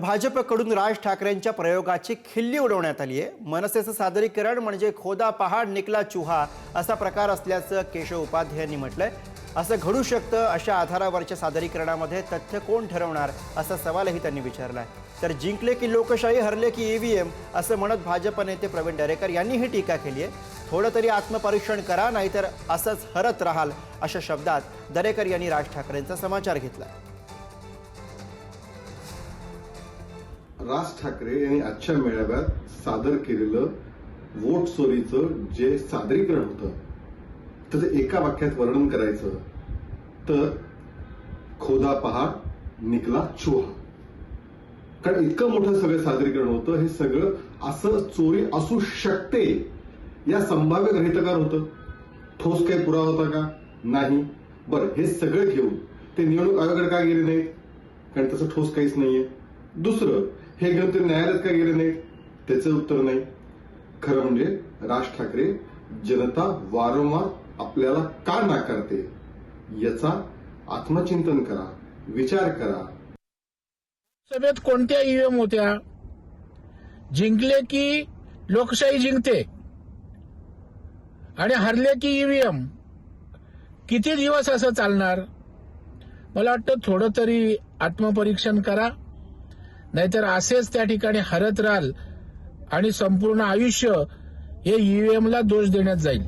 भाजपकडून राज ठाकरेंच्या प्रयोगाची खिल्ली उडवण्यात आली आहे मनसेचं सादरीकरण म्हणजे खोदा पहाड निकला चुहा असा प्रकार असल्याचं केशव उपाध्याय यांनी म्हटलंय. असं घडू शकतं अशा आधारावरच्या सादरीकरणामध्ये तथ्य कोण ठरवणार असा सवालही त्यांनी विचारलाय. तर जिंकले की लोकशाही हरले की ईव्हीएम असं म्हणत भाजप नेते प्रवीण दरेकर यांनी ही टीका केली आहे. थोडं तरी आत्मपरीक्षण करा नाहीतर असंच हरत राहाल अशा शब्दात दरेकर यांनी राज ठाकरेंचा समाचार घेतला. राज ठाकरे यांनी आजच्या मेळाव्यात सादर केलेलं वोट चोरीचं जे सादरीकरण होतं त्याचं एका वाक्यात वर्णन करायचं तर खोदा पहाड निकला चुहा. कारण इतकं मोठं सगळं सादरीकरण होतं हे सगळं असं चोरी असू शकते या संभाव्य ग्रहितकार होतं. ठोस काही पुरावा होता का? नाही. बरं हे सगळं घेऊन ते निवडणूक आयोगाकडे का गेले नाहीत? कारण तसं ठोस काहीच नाहीये. दुसरं हे घेऊन ते न्यायालयात का गेले नाहीत? त्याचं उत्तर नाही. खरं म्हणजे राज ठाकरे जनता वारंवार आपल्याला का नाकारते? याचा आत्मचिंतन करा विचार करा. सभेत कोणत्या ईव्हीएम होत्या? जिंकले की लोकशाही जिंकते? आणि हरले की ईव्हीएम? किती दिवस असं चालणार? मला वाटतं थोडं तरी आत्मपरीक्षण करा. नाहीतर असेच त्या ठिकाणी हरत राहाल आणि संपूर्ण आयुष्य हे ईव्हीएमला दोष देण्यात जाईल.